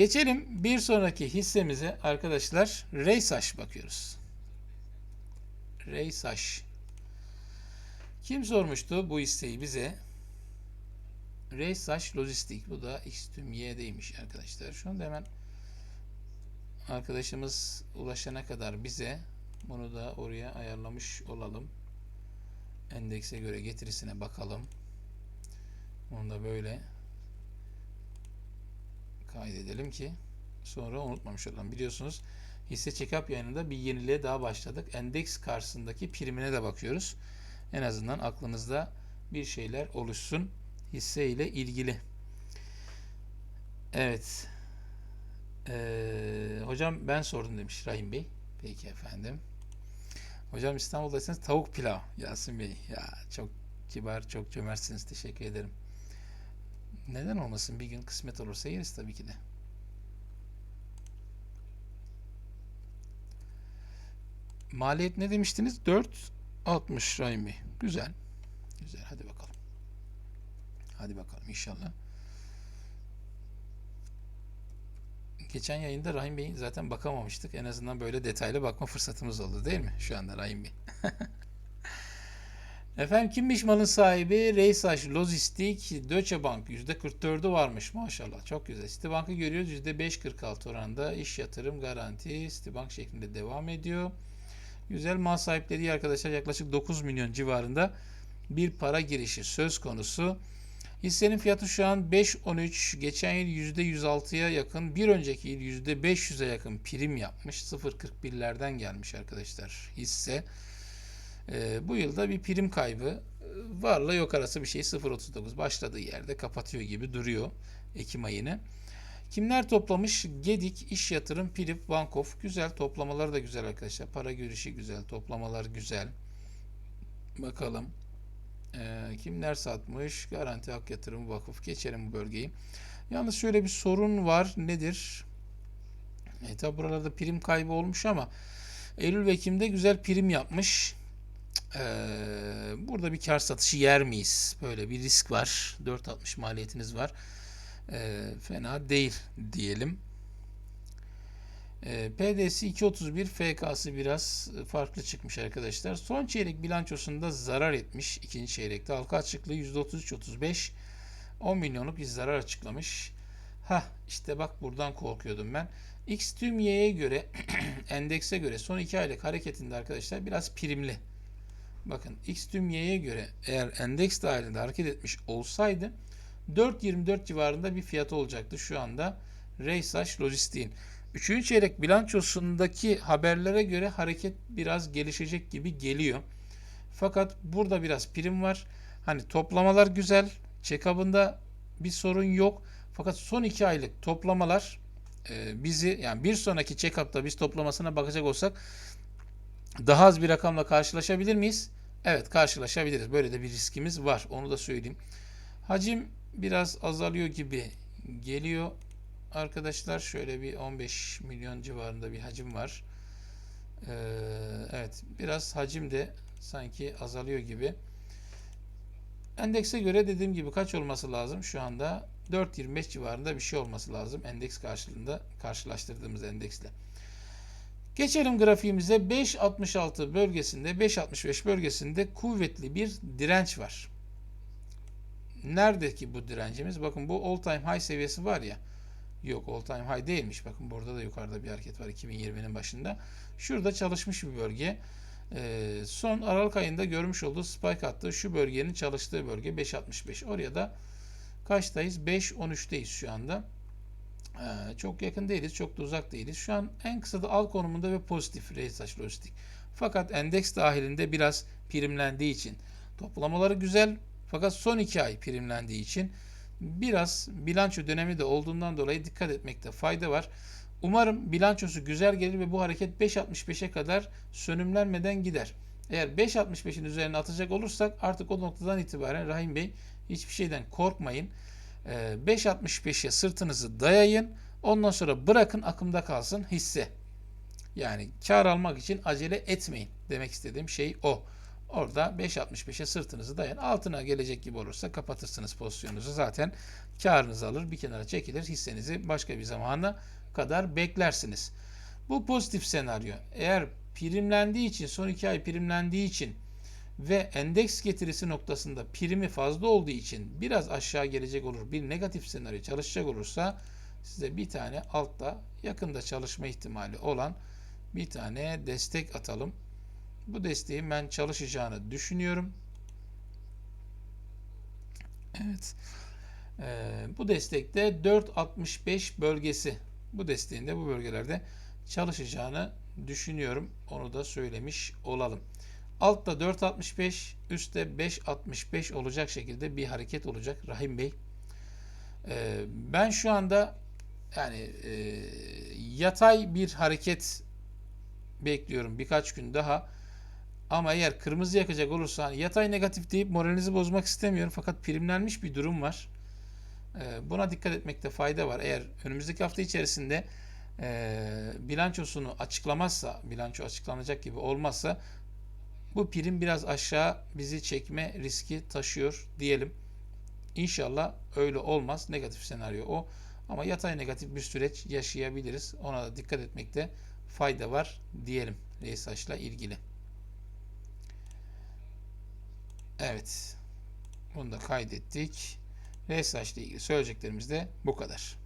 Geçelim bir sonraki hissemize arkadaşlar Reysaş bakıyoruz. Reysaş. Kim sormuştu bu hisseyi bize? Reysaş Lojistik. Bu da X tüm Y'deymiş arkadaşlar. Şu anda hemen arkadaşımız ulaşana kadar bize bunu da oraya ayarlamış olalım. Endekse göre getirisine bakalım. Onu da böyle kaydedelim ki sonra unutmamış olalım. Biliyorsunuz hisse check-up yayınında bir yeniliğe daha başladık. Endeks karşısındaki primine de bakıyoruz. En azından aklınızda bir şeyler oluşsun hisse ile ilgili. Evet. Ee, hocam ben sordum demiş Rahim Bey. Peki efendim. Hocam İstanbul'daysanız tavuk pilav Yasin Bey. Ya çok kibar, çok cömertsiniz. Teşekkür ederim. Neden olmasın? Bir gün kısmet olursa yeriz tabii ki de. Maliyet ne demiştiniz? 4.60 Rahim. Güzel. Güzel. Hadi bakalım. Hadi bakalım inşallah. Geçen yayında Rahim Bey'in zaten bakamamıştık. En azından böyle detaylı bakma fırsatımız oldu değil mi? Şu anda Rahim Bey. Efendim kimmiş malın sahibi? Reysaş Lojistik Deutsche Bank %44'ü varmış maşallah. Çok güzel. Citibank'ı görüyoruz %5.46 oranında. iş yatırım garanti Citibank şeklinde devam ediyor. Güzel mal sahipleri arkadaşlar yaklaşık 9 milyon civarında bir para girişi söz konusu. Hissenin fiyatı şu an 5.13. Geçen yıl %106'ya yakın. Bir önceki yıl %500'e yakın prim yapmış. 0.41'lerden gelmiş arkadaşlar hisse. Ee, bu yılda bir prim kaybı e, varla yok arası bir şey 0.39 başladığı yerde kapatıyor gibi duruyor Ekim ayını. Kimler toplamış? Gedik, İş Yatırım, Pilip, Bankof. Güzel toplamalar da güzel arkadaşlar. Para görüşü güzel, toplamalar güzel. Bakalım. Ee, kimler satmış? Garanti Hak Yatırım Vakıf. Geçelim bu bölgeyi. Yalnız şöyle bir sorun var. Nedir? E, tabi buralarda prim kaybı olmuş ama Eylül ve Ekim'de güzel prim yapmış. Ee, burada bir kar satışı yer miyiz? Böyle bir risk var. 4.60 maliyetiniz var. Ee, fena değil diyelim. Ee, PD'si 2.31, FK'sı biraz farklı çıkmış arkadaşlar. Son çeyrek bilançosunda zarar etmiş. ikinci çeyrekte halka açıklığı %33-35. 10 milyonluk bir zarar açıklamış. Ha işte bak buradan korkuyordum ben. X tüm Y'ye göre endekse göre son 2 aylık hareketinde arkadaşlar biraz primli. Bakın X tüm Y'ye göre eğer endeks dahilinde hareket etmiş olsaydı 4.24 civarında bir fiyatı olacaktı şu anda Reysaş Lojistik'in. Üçüncü çeyrek bilançosundaki haberlere göre hareket biraz gelişecek gibi geliyor. Fakat burada biraz prim var. Hani toplamalar güzel. Check-up'ında bir sorun yok. Fakat son iki aylık toplamalar e, bizi yani bir sonraki check-up'ta biz toplamasına bakacak olsak daha az bir rakamla karşılaşabilir miyiz? Evet karşılaşabiliriz. Böyle de bir riskimiz var. Onu da söyleyeyim. Hacim biraz azalıyor gibi geliyor. Arkadaşlar şöyle bir 15 milyon civarında bir hacim var. Ee, evet biraz hacim de sanki azalıyor gibi. Endekse göre dediğim gibi kaç olması lazım? Şu anda 4.25 civarında bir şey olması lazım. Endeks karşılığında karşılaştırdığımız endeksle. Geçelim grafiğimize 5.66 bölgesinde 5.65 bölgesinde kuvvetli bir direnç var. Nerede ki bu direncimiz? Bakın bu all time high seviyesi var ya. Yok all time high değilmiş. Bakın burada da yukarıda bir hareket var 2020'nin başında. Şurada çalışmış bir bölge. Ee, son Aralık ayında görmüş olduğu spike attığı şu bölgenin çalıştığı bölge 5.65. Oraya da kaçtayız? 5.13'teyiz şu anda. Ee, çok yakın değiliz, çok da uzak değiliz. Şu an en kısa da al konumunda ve pozitif Reysaç Lojistik. Fakat endeks dahilinde biraz primlendiği için toplamaları güzel fakat son iki ay primlendiği için biraz bilanço dönemi de olduğundan dolayı dikkat etmekte fayda var. Umarım bilançosu güzel gelir ve bu hareket 5.65'e kadar sönümlenmeden gider. Eğer 5.65'in üzerine atacak olursak artık o noktadan itibaren Rahim Bey hiçbir şeyden korkmayın. 5.65'e sırtınızı dayayın. Ondan sonra bırakın akımda kalsın hisse. Yani kar almak için acele etmeyin. Demek istediğim şey o. Orada 5.65'e sırtınızı dayan. Altına gelecek gibi olursa kapatırsınız pozisyonunuzu. Zaten karınızı alır bir kenara çekilir. Hissenizi başka bir zamana kadar beklersiniz. Bu pozitif senaryo. Eğer primlendiği için son 2 ay primlendiği için ve endeks getirisi noktasında primi fazla olduğu için biraz aşağı gelecek olur. Bir negatif senaryo çalışacak olursa size bir tane altta yakında çalışma ihtimali olan bir tane destek atalım. Bu desteğin ben çalışacağını düşünüyorum. Evet. Ee, bu destekte 4.65 bölgesi. Bu desteğin de bu bölgelerde çalışacağını düşünüyorum. Onu da söylemiş olalım. Altta 4.65, üstte 5.65 olacak şekilde bir hareket olacak Rahim Bey. Ee, ben şu anda yani e, yatay bir hareket bekliyorum birkaç gün daha. Ama eğer kırmızı yakacak olursa hani yatay negatif deyip moralinizi bozmak istemiyorum. Fakat primlenmiş bir durum var. Ee, buna dikkat etmekte fayda var. Eğer önümüzdeki hafta içerisinde e, bilançosunu açıklamazsa, bilanço açıklanacak gibi olmazsa bu prim biraz aşağı bizi çekme riski taşıyor diyelim. İnşallah öyle olmaz. Negatif senaryo o. Ama yatay negatif bir süreç yaşayabiliriz. Ona da dikkat etmekte fayda var diyelim RSH'la ilgili. Evet. Bunu da kaydettik. RSH ilgili söyleyeceklerimiz de bu kadar.